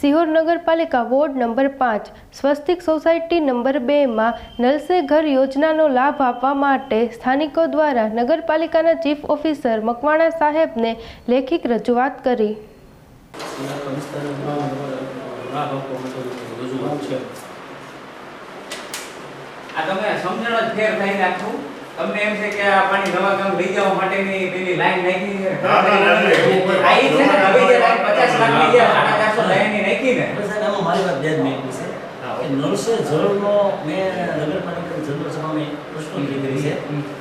સિહોર નગરપાલિકા ward number પાંચ Swastik society number બેમાં નલ સે ઘર યોજનાનો લાભ આપવા માટે સ્થાનિકો દ્વારા નગરપાલિકાના ચીફ ઓફિસર મકવાણા સાહેબને લેખિત રજૂઆત કરી. તમારા વિસ્તારમાં લાભ આપવા માટે રજૂઆત છે આ તમે સમજણ જ ફેર થઈ નાખું તમને એમ છે કે આ પાણી નવા ગામ લઈ જવા માટેની પેલી લાઈન નાખી છે. ના, ના, ના, ના, એવું કોઈ આ છે ને નવી જે લાઈન 50 લાખની જે 450 સાહેબ આમાં મારી વાત જ મિનિટની છે. કે નળ સે જળનો મેં નગરપાલિકાની જનરલ સભામાં પ્રશ્ન કરી છે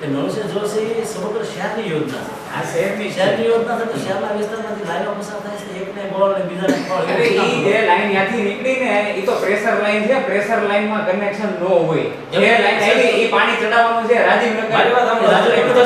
કે નળ સે જળ છે એ સમગ્ર શહેરની યોજના છે. આ શહેરની શહેરની યોજના છે તો શહેરના વિસ્તારમાંથી લાઈનો પસાર થાય છે એકને ગોળ ને બીજાને અરે ઈ જે લાઈન ત્યાંથી નીકળી ને ઈ તો પ્રેશર લાઈન છે પ્રેશર લાઈનમાં કનેક્શન નો હોય. જે લાઈન આવી ઈ પાણી ચડાવવાનું છે રાજીવનગર. મારી વાત સાંભળો રાજુ એક તો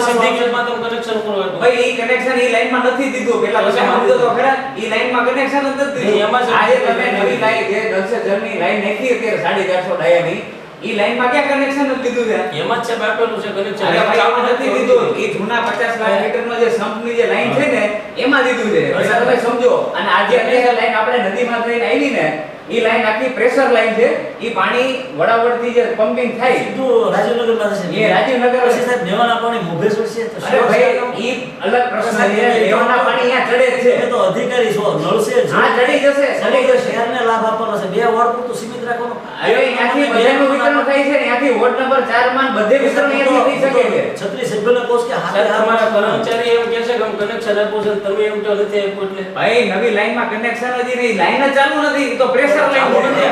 માં તમે કનેક્શન કરો હોય ભાઈ ઈ કનેક્શન ઈ લાઈનમાં નથી દીધું. પેલા તમે સમજો તો ખરા ઈ લાઈનમાં કનેક્શન જ નથી એમાં દીધું. જ આજે તમે નવી લાઈન જે દસે જર્ની લાઈન નાખી અત્યારે સાડી ચારસો ડાયાની ઈ લાઈનમાં ક્યાં કનેક્શન જ લીધું છે? એમાં જ છે બાપેલું છે કનેક્શન અરે ભાઈ નથી દીધું. ઈ જૂના 50 લાખ મીટરનો જે સંપની જે લાઈન છે ને એમાં દીધું છે. તમે સમજો. અને આજે જે લાઈન આપણે નદીમાં થઈને આવી ને એ લાઈન આખી પ્રેશર લાઈન છે. એ પાણી વડાવડથી જે પમ્પિંગ થાય સીધું રાજીવનગરમાં થશે એ રાજીવનગર છે સાહેબ નેવાના પાણી મોભે છોડશે તો અરે ભાઈ એ અલગ પ્રશ્ન છે. લેવાના પાણી અહીંયા ચડે છે. તો અધિકારી છો નળ સે હા ચડી જશે. ચડી જશે. શહેરને લાભ આપવાનો છે. બે વાર પૂરતું રાખવાનું અરે ત્યાંથી બધાનું વિતરણ થાય છે ને ત્યાંથી વોર્ડ નંબર 4 માં બધે વિતરણ ત્યાંથી થઈ શકે છે. છત્રી સભ્યોને કહો કે હાથે તમારા કર્મચારી એમ કહે છે કે કનેક્શન આપું છું તમે એમ કહો નથી આપ્યું એટલે. ભાઈ નવી લાઈનમાં કનેક્શન જ નહીં. લાઈન જ ચાલુ નથી. તો પ્રેશર લાઈન છે.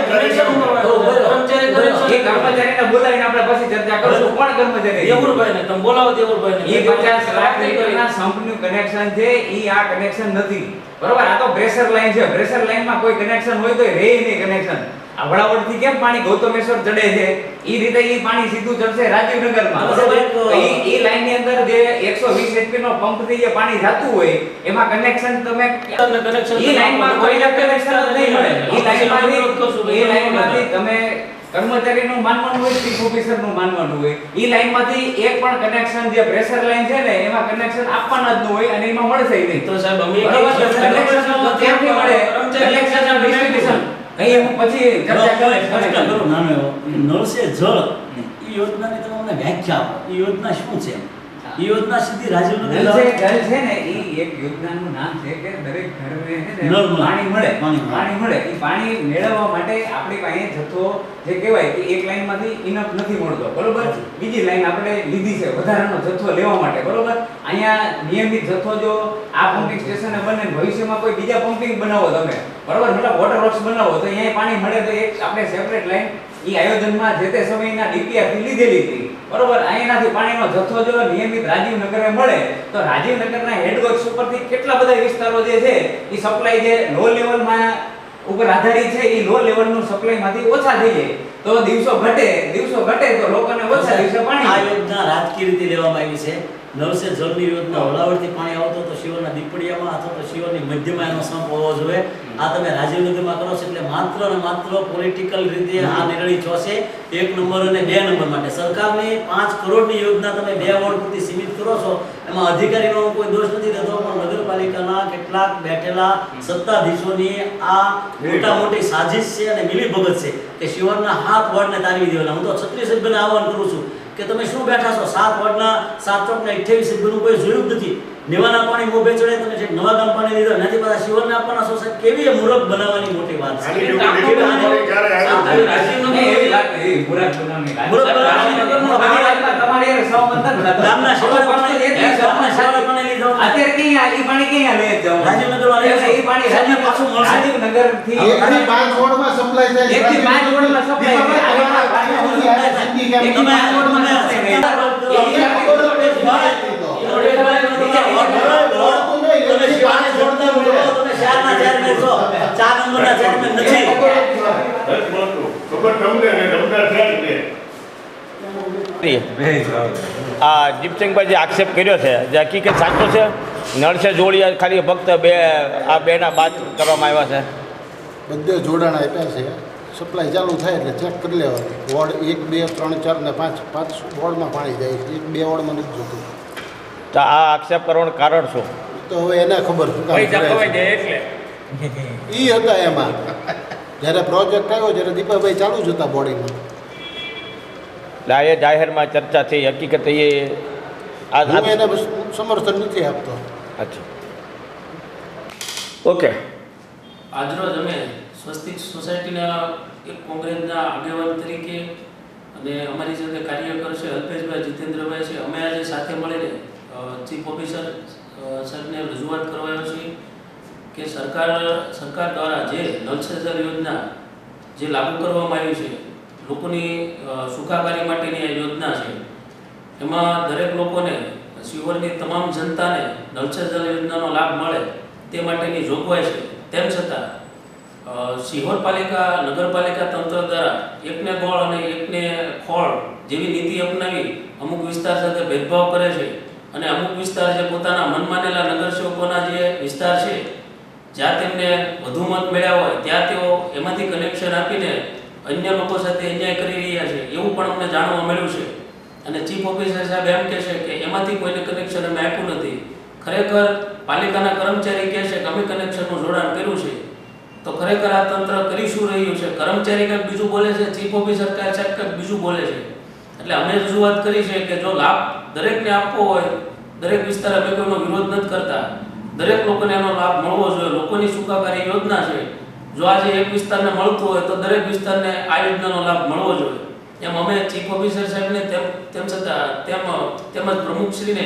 તો એ કર્મચારીને બોલાવીને આપણે પછી ચર્ચા કરશું. કોણ કર્મચારી? દેવુરભાઈ ને તમે બોલાવો દેવુરભાઈ ને 50 લાખ લીટરના સંપનું કનેક્શન છે. ઈ આ કનેક્શન નથી. બરોબર? આ તો પ્રેશર લાઈન છે. પ્રેશર લાઈનમાં કોઈ કનેક્શન હોય તો રે નહીં કનેક્શન આ વડાવડથી કેમ પાણી ગૌતમેશ્વર ચડે છે? ઈ રીતે ઈ પાણી સીધું ચડશે રાજીવનગરમાં. બરોબર. તો ઈ ઈ લાઈનની અંદર જે 120 એચપી નો પંપથી જે પાણી જાતું હોય એમાં કનેક્શન તમે તમને connection લાઈનમાં કોઈ કનેક્શન નહીં મળે. ઈ લાઈનમાંથી કરશું, ઈ લાઈનમાંથી તમે કર્મચારીનું માનવાનું હોય ચીફ ઓફિસરનું માનવાનું હોય. ઈ લાઈનમાંથી એક પણ કનેક્શન જે પ્રેશર લાઈન છે ને એમાં કનેક્શન આપવાના જ ન હોય અને એમાં મળશે નહીં. તો સાહેબ અમે કનેક્શન તો ત્યાંથી મળે? કનેક્શન ડિસ્ટ્રીબ્યુશન અહીં પછી ચર્ચા કરીશ પ્રશ્ન નાનો એવો. નળ જળ. એ યોજનાની તમે અમને વ્યાખ્યા આપો. એ યોજના શું છે? એ યોજના સીધી રાજ્ય જલ છે ને એ એક યોજનાનું નામ છે કે દરેક ઘરને ને પાણી મળે. પાણી મળે. એ પાણી મેળવવા માટે આપણી પાસે જથ્થો જે કહેવાય કે એક લાઈનમાંથી ઇનફ નથી મળતો. બરોબર? બીજી લાઈન આપણે લીધી છે વધારાનો જથ્થો લેવા માટે, બરોબર? અહીંયા નિયમિત જથ્થો જો આ પમ્પિંગ સ્ટેશને બને, ભવિષ્યમાં કોઈ બીજા પમ્પિંગ બનાવો તમે, બરોબર? મતલબ વોટર વર્ક્સ બનાવો, તો અહીંયા પાણી મળે તો એક આપણે સેપરેટ લાઈન એ આયોજનમાં જે તે સમયના ડીપીઆરથી લીધેલી હતી, બરોબર? અહીંયાથી પાણીનો જથ્થો જો નિયમિત રાજીવનગરે મળે, તો રાજીવનગરના હેડવર્ક્સ ઉપરથી કેટલા બધા વિસ્તારો જે છે એ સપ્લાય જે લો લેવલમાં ઉપર આધારિત છે એ લો લેવલનું સપ્લાયમાંથી ઓછા થઈ જાય તો દિવસો ઘટે દિવસો ઘટે તો લોકોને ઓછા દિવસે પાણી આ યોજના રાજકીય રીતે લેવામાં આવી છે. નળ સે જળની યોજના ઓલાવડથી પાણી આવતો તો શિવરના દીપડિયામાં અથવા તો શિવરની મધ્યમાં એનો સંપ હોવો જોઈએ. આ તમે રાજીવનગરમાં કરો છો એટલે માત્ર અને માત્ર પોલિટિકલ રીતે આ નિર્ણય જોશે. એક નંબર અને બે નંબર માટે. સરકારની પાંચ કરોડની યોજના તમે બે વોર્ડ પૂરતી સીમિત કરો છો. એમાં અધિકારીનો કોઈ દોષ નથી થતો પણ નગરપાલિકાના કેટલાક બેઠેલા સત્તાધીશોની આ મોટા મોટી સાજિશ છે અને મિલીભગત છે કે શિવરના હાથ વોર્ડને તારવી દેવાના હું તો છત્રીસ સભ્યને આહવાન કરું છું. કે તમે શું બેઠા છો? સાત વોર્ડના સાત ચોકના અઠ્યાવીસ સભ્યોનું કોઈ જોયું જ નથી. નેવાના પાણી મોભે ચડે તમે જે નવા ગામ પાણી લીધો એનાથી પાછા શિવરને આપવાના છો સાહેબ? કેવી મૂર્ખ બનાવવાની મોટી વાત છે? આની ડ્યુટી તમારી ક્યારે આવી? રાજીવનગર નહીં, એવી વાત નહીં, એવી મુરાદ બનાવની વાત. મુરાદ બનાવની રાજીવનગરનો બધી વાતમાં તમારે એ સહમત નથી થતો. ગામના શિવાળા પ્રશ્ન પાણી- એ જ છે, ગામના શિવાળા પાણી લીધો. અત્યારે ક્યાં ઈ પાણી ક્યાં લઈ જવાનું? રાજીવનગરમાં લઈ એટલે ઈ પાણી સાંજે પાછું મળશે. રાજીવનગરથી એકથી પાંચ વોર્ડમાં સપ્લાય થાય છે. એકથી પાંચ વોર્ડમાં સપ્લાય થાય. દીપકભાઈ, તમારા સુધી આ જિંદગી કેમ એકથી પાંચ નહીં? વોર્ડમાં સપ્લાય થાય. તમે શિવાને જોડતા બોલો, તમે શહેરના chairman છો. ચાર નંબરના chairman નથી દસ મળતું. ખબર તમને ને થાય આ દીપસિંહભાઈ જે આક્ષેપ કર્યો છે જે હકીકત સાચો છે? નળ છે જોડિયા ખાલી ફક્ત બે આ બેના બાદ કરવામાં આવ્યા છે. બધે જોડાણ આપ્યા છે. સપ્લાય ચાલુ થાય એટલે ચેક કરી લેવાનું. વોર્ડ એક બે ત્રણ ચાર ને પાંચ પાંચ વોર્ડમાં પાણી જાય છે. એક બે વોર્ડમાં નથી જોતું. તો આ આક્ષેપ કરવાનું કારણ શું? તો હવે એને ખબર શું કામ એ હતા એમાં. જ્યારે પ્રોજેક્ટ આવ્યો જ્યારે દીપાભાઈ ચાલુ જ હતા બોડીમાં એટલે એ જાહેરમાં ચર્ચા થઈ હકીકત એ હું એને સમર્થન નથી આપતો. અચ્છા. ઓકે. આજરોજ અમે સ્વસ્તિક સોસાયટીના એક કોંગ્રેસના આગેવાન તરીકે અને અમારી સાથે કાર્યકર છે અલ્પેશભાઈ જીતેન્દ્રભાઈ છે. અમે આજે સાથે મળીને ચીફ ઓફિસર સરને રજૂઆત કરવા આવ્યા છીએ. કે સરકાર સરકાર દ્વારા જે નલ સે જલ યોજના જે લાગુ કરવામાં આવી છે, લોકોની સુખાકારી માટેની આ યોજના છે, એમાં દરેક લોકોને શિવરની તમામ જનતાને નલ સે જલ યોજનાનો લાભ મળે તે માટેની જોગવાઈ છે. તેમ છતાં સિહોર પાલિકા, નગરપાલિકા તંત્ર દ્વારા એકને ગોળ અને એકને ખોળ જેવી નીતિ અપનાવી અમુક વિસ્તાર સાથે ભેદભાવ કરે છે અને અમુક વિસ્તાર જે પોતાના મન માનેલા નગરસેવકોના જે વિસ્તાર છે જ્યાં તેમને વધુ મત મળ્યા હોય, ત્યાં તેઓ એમાંથી કનેક્શન આપીને અન્ય લોકો સાથે અન્યાય કરી રહ્યા છે. એવું પણ અમને જાણવા મળ્યું છે. અને ચીફ ઓફિસર સાહેબ એમ કહે છે કે એમાંથી કોઈને કનેક્શન અમે આપ્યું નથી. ખરેખર પાલિકાના કર્મચારી કહે છે કે અમે કનેક્શનનું જોડાણ કર્યું છે. તો ખરેખર આ તંત્ર કરી શું રહ્યું છે? કર્મચારી કંઈક બીજું બોલે છે? ચીફ ઓફિસર કહે સાહેબ કંઈક બીજું બોલે છે? એટલે અમે રજૂઆત કરી છે કે જો લાભ દરેકને આપવો હોય, દરેક વિસ્તાર અમે કોઈનો વિરોધ નથી કરતા. દરેક લોકોને એનો લાભ મળવો જોઈએ. લોકોની સુખાકારી યોજના છે. જો આજે એક વિસ્તારને મળતું હોય તો દરેક વિસ્તારને આ યોજનાનો લાભ મળવો જોઈએ. એમ અમે ચીફ ઓફિસર સાહેબને તેમ તેમ છતાં, તેમ તેમજ પ્રમુખશ્રીને